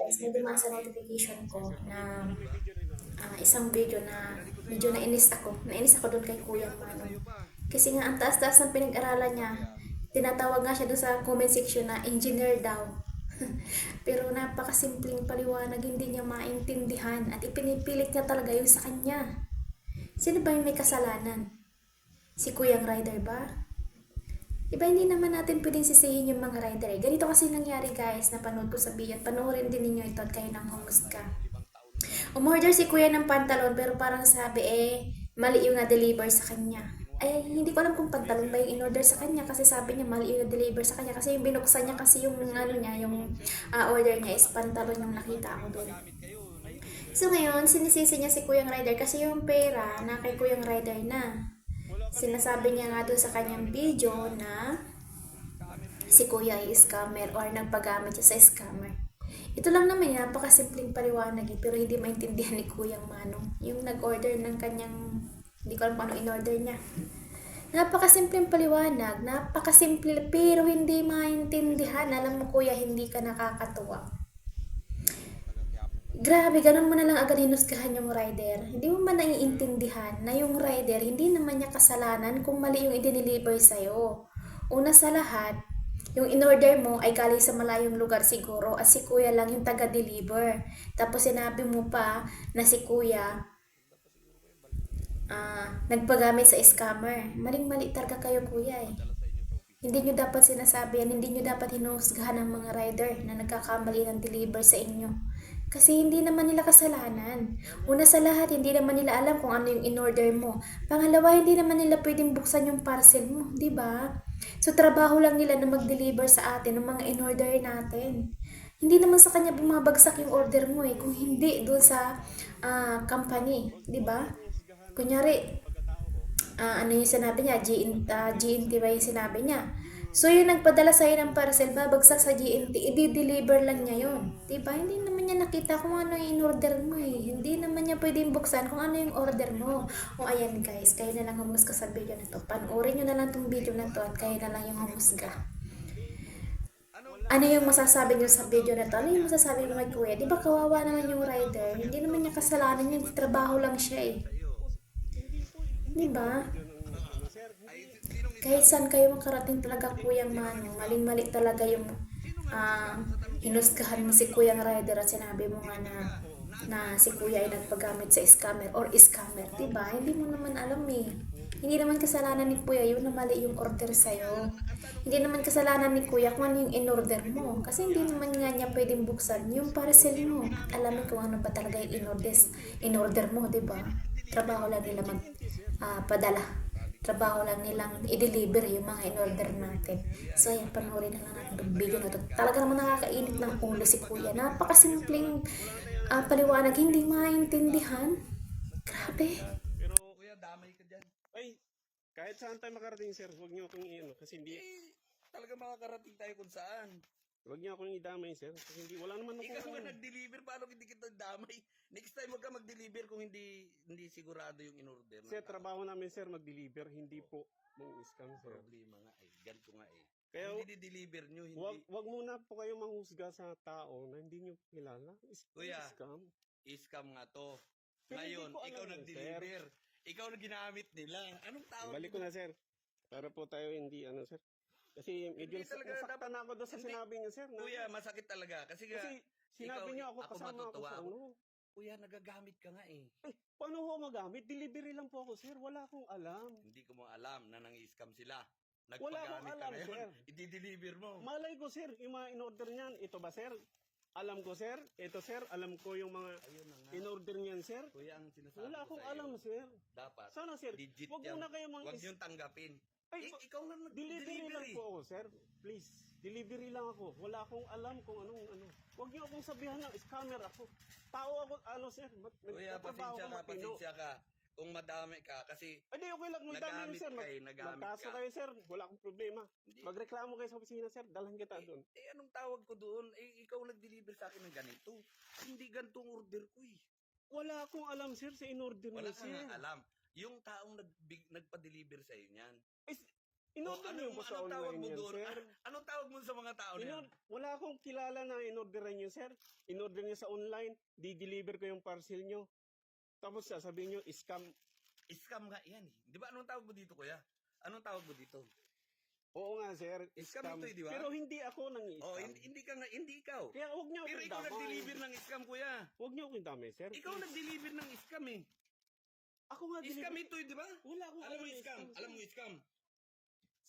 guys, may dumaan sa notification ko na ah, isang video na medyo nainis ako. Nainis ako doon kay Kuya Mano. Kasi nga, ang taas-taas ng pinag-aralan niya. Tinatawag nga siya doon sa comment section na engineer daw. Pero napakasimpleng paliwanag, hindi niya maintindihan at ipinipilit niya talaga yun sa kanya. Sino ba yung may kasalanan? Si Kuyang Rider ba? Diba hindi naman natin pwedeng sisihin yung mga rider eh. Ganito kasi nangyari guys, napanood ko sa at Panoorin din ninyo ito at kayo nang host ka. Umorder si kuya ng pantalon pero parang sabi eh, mali yung na-deliver sa kanya. Ay, hindi ko alam kung pantalon ba yung in-order sa kanya kasi sabi niya mali yung na-deliver sa kanya kasi yung binuksan niya kasi yung ano niya, yung ah, order niya is pantalon yung nakita ko doon. So ngayon, sinisisi niya si Kuyang Rider kasi yung pera na kay Kuyang Rider na. Sinasabi niya nga doon sa kanyang video na si Kuya ay scammer or nagpagamit siya sa scammer. Ito lang naman yan, napakasimpleng paliwanag eh, pero hindi maintindihan ni Kuyang Manong. Yung nag-order ng kanyang, hindi ko alam kung ano in-order niya. Napakasimpleng paliwanag, napakasimple pero hindi maintindihan. Alam mo kuya, hindi ka nakakatuwa. Grabe, ganun mo na lang agad hinusgahan yung rider. Hindi mo ba naiintindihan na yung rider, hindi naman niya kasalanan kung mali yung i-deliver sa'yo. Una sa lahat, yung in-order mo ay galing sa malayong lugar siguro at si kuya lang yung taga-deliver. Tapos sinabi mo pa na si kuya ah, nagpagamit sa scammer. Maling-mali talaga kayo kuya eh. Hindi nyo dapat sinasabi yan, hindi nyo dapat hinuhusgahan ng mga rider na nagkakamali ng deliver sa inyo. Kasi hindi naman nila kasalanan. Una sa lahat, hindi naman nila alam kung ano yung in-order mo. Pangalawa, hindi naman nila pwedeng buksan yung parcel mo, di ba? So, trabaho lang nila na mag-deliver sa atin ng mga in-order natin. Hindi naman sa kanya bumabagsak yung order mo eh, kung hindi doon sa ah, company, di ba? Kunyari, ah, ano yung sinabi niya, GN, ah, GNT ba yung sinabi niya? So, yung nagpadala sa'yo ng parcel, babagsak sa GNT, i-deliver lang niya yun. Diba? Hindi naman niya nakita kung ano yung in-order mo eh. Hindi naman niya pwedeng buksan kung ano yung order mo. O ayan guys, kayo na lang humusga sa video na to. Panoorin nyo na lang tong video na to at kayo na lang yung humusga. Ano yung masasabi niyo sa video na to? Ano yung masasabi mo kay Kuya? Di ba kawawa naman yung rider? Hindi naman niya kasalanan yun. Trabaho lang siya eh. Di ba? Kahit saan kayo makarating talaga Kuyang Mano, maling-mali talaga yung ah hinusgahan mo si Kuyang Rider at sinabi mo nga na na si Kuya ay nagpagamit sa scammer or scammer, di ba? Hindi mo naman alam eh. Hindi naman kasalanan ni Kuya yun na mali yung order sa'yo. Hindi naman kasalanan ni Kuya kung ano yung in-order mo. Kasi hindi naman nga niya pwedeng buksan yung parcel mo. Alam mo kung ano ba talaga yung in-order, in-order mo, di ba? Trabaho lang nila mag ah, padala. Trabaho lang nilang i-deliver yung mga in-order natin. So, ayan, panoorin na lang natin itong video na to. Talaga naman nakakainit ng ulo si Kuya. Napakasimpleng ah, paliwanag, hindi maintindihan. Grabe. Pero kuya, damay ka dyan. Ay, kahit saan tayo makarating, sir, huwag niyo akong i-ano. Kasi hindi, Eh, talaga makakarating tayo kung saan. Huwag niyo akong idamay, sir. Kasi hindi, wala naman Ikaw ako. nga nag-deliver, paano hindi kita damay? Next time wag ka mag-deliver kung hindi hindi sigurado yung in-order. Sir, trabaho namin, sir, mag-deliver. Hindi po mong scam, sir. Problema nga eh. Ganito nga eh. Kaya, hindi di-deliver nyo, hindi. wag, wag muna po kayo manghusga sa tao na hindi niyo kilala. Is, Kuya, scam. Scam nga to. Pero Ngayon, ikaw nag-deliver. Ikaw na ginamit nila. Anong tawag? Balik ko na, sir. Para po tayo hindi, ano, sir. Kasi medyo Hindi talaga nasaktan ako doon sa hindi. sinabi niya, sir. Na, Kuya, masakit talaga. Kasi, nga, kasi sinabi ikaw- niyo ako, ako kasama ako matutuwa sa ako. ano. kuya, nagagamit ka nga eh. Paano ho magamit? Delivery lang po ako, sir. Wala akong alam. Hindi ko mo alam na nang-scam sila. Wala akong Nagpagamit ka alam, ngayon. sir. I-deliver mo. Malay ko, sir, yung mga in-order niyan. Ito ba, sir? Alam ko, sir. Ito, sir. Alam ko yung mga Ayun na nga. in-order niyan, sir. Kuya, ang sinasabi Wala ko akong alam, sir. Dapat, Sana, sir. legit Huwag yan. muna kayo mang Huwag is- niyong tanggapin. Ay, eh, ikaw lang Delivery lang po ako, sir. Please. Delivery lang ako. Wala akong alam kung anong ano. Huwag niyo akong sabihan na scammer ako. Tao ako, ano, sir. Mat- Kuya, nagtatrabaho pasensya ako ka, matino. pasensya ka. Kung madami ka, kasi Ay, di, okay lang. Magdami yun, nagamit sir. Mag- nagamit Magkaso ka. kayo, sir. Wala akong problema. Hindi. Magreklamo kayo sa opisina, sir. Dalhan kita Eh, doon. eh, anong tawag ko doon? Eh, ikaw nag-deliver sa akin ng ganito. Hindi ganitong order ko eh. Wala akong alam, sir, sa in-order Wala niyo, ka sir. nga alam. Yung taong nag nagpa-deliver sa iyo niyan. Eh, Inorder niyo po sa anong tawag online mo yan, doon? sir. Anong tawag mo sa mga tao na yan? Inor- wala akong kilala na inorderan niyo, sir. Inorder niyo sa online, di-deliver ko yung parcel niyo. Tapos sasabihin niyo, scam. Scam nga yan eh. Di ba anong tawag mo dito, kuya? Anong tawag mo dito? Oo nga, sir. Scam ito eh, di ba? Pero hindi ako nang scam. Oh, hindi, hindi ka nga, hindi ikaw. Kaya huwag niyo Pero akong ikaw damay. nag-deliver ng scam, kuya. Huwag niyo akong damay, sir. Ikaw nag-deliver ng scam eh. Ako nga Scam deliver. ito eh, di ba? Wala akong Alam mo scam? scam, Alam mo scam?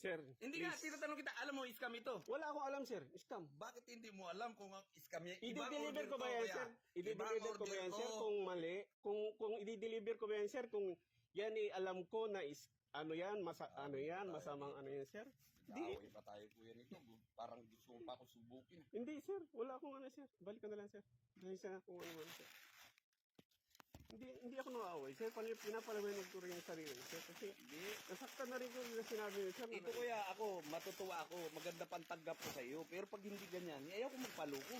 Sir, Hindi nga, please. tinatanong kita, alam mo scam ito? Wala akong alam, sir. Scam. Bakit hindi mo alam kung ang scam yan? Ibang I-deliver order ko ba yan, sir? Ibang I-deliver ko ba order yan, sir? Kung mali? Kung kung i-deliver ko ba yan, sir? Kung yan eh, alam ko na is, ano yan, masa, ano yan, masamang ano yan, sir? Hindi, Away pa tayo kuya nito. Parang gusto mo pa ako subukin. hindi, sir. Wala akong ano, sir. Balik ka na lang, sir. Dahil sa kung ano man, sir. Hindi, hindi ako naaway. Sir, pala, pinapalawanan ko rin yung sarili, sir. Kasi, nasaktan na rin ko na sinabi niyo, sir. Ito kuya, ako, matutuwa ako, maganda pang tanggap ko sa iyo. Pero pag hindi ganyan, ayaw ko magpaloko.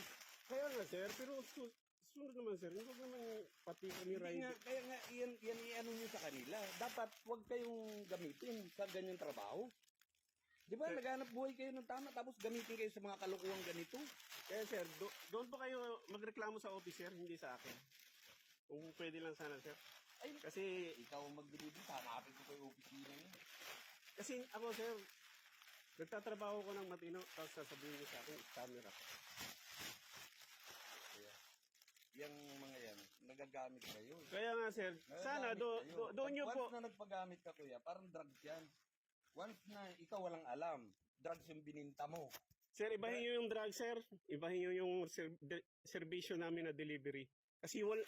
Kaya nga, sir. Pero, su- sunod naman, sir. Hindi ko naman pati kami Hindi nga, rider. kaya nga, yan, yan i-ano nyo sa kanila. Dapat huwag kayong gamitin sa ganyang trabaho. Di ba, Sir- naghanap buhay kayo ng tama, tapos gamitin kayo sa mga kalukuhang ganito. Kaya sir, do- doon po kayo magreklamo sa officer, hindi sa akin. Kung pwede lang sana sir. Ay, Kasi, Ikaw ang mag-deliver, hanapin ko kayo opisina niya. kasi ako sir, nagtatrabaho ko ng matino, tapos sasabihin niyo sa akin, camera ko. Yang mga yan, nagagamit kayo. Kaya nga sir, sana do, Nagagamit do, kayo. doon niyo Once po, na nagpagamit ka kuya, parang drugs yan. Once na ikaw walang alam, drugs yung bininta mo. sir, ibahin niyo yung drug sir, ibahin niyo yung ser, de, serbisyo namin na delivery. Kasi wal,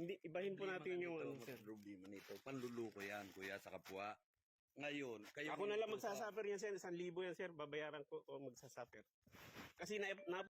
hindi, ibahin po natin yung ano sir. Problema nito, panluluko yan, kuya, sa kapwa. Ngayon, kayo... Ako na lang magsasuffer yan sir, isang libo yan sir, babayaran ko o magsasuffer. Kasi na, na